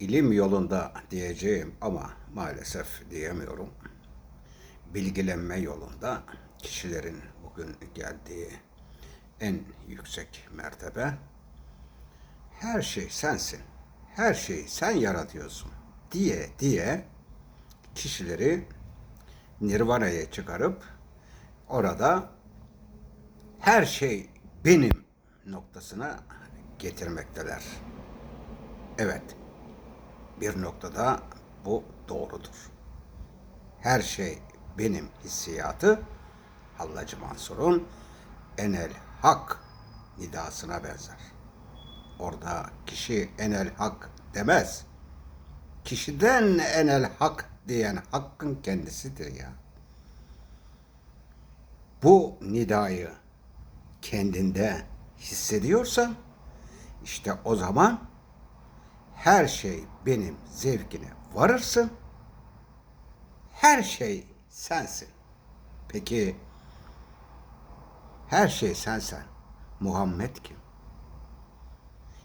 ilim yolunda diyeceğim ama maalesef diyemiyorum. Bilgilenme yolunda kişilerin bugün geldiği en yüksek mertebe her şey sensin. Her şeyi sen yaratıyorsun diye diye kişileri nirvana'ya çıkarıp orada her şey benim noktasına getirmekteler. Evet, bir noktada bu doğrudur. Her şey benim hissiyatı Hallacı Mansur'un enel hak nidasına benzer. Orada kişi enel hak demez. Kişiden enel hak diyen hakkın kendisidir ya. Bu nidayı kendinde hissediyorsan işte o zaman her şey benim zevkine varırsın. Her şey sensin. Peki her şey sensen Muhammed kim?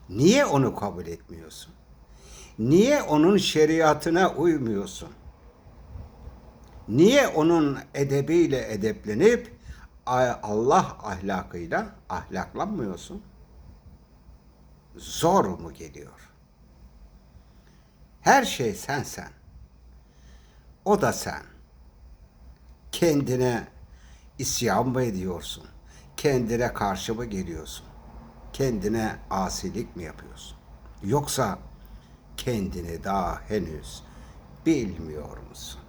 Niye onu kabul etmiyorsun? Niye onun şeriatına uymuyorsun? Niye onun edebiyle edeplenip Allah ahlakıyla ahlaklanmıyorsun? Zor mu geliyor? Her şey sen sen. O da sen. Kendine isyan mı ediyorsun? Kendine karşı mı geliyorsun? Kendine asilik mi yapıyorsun? Yoksa kendini daha henüz bilmiyor musun?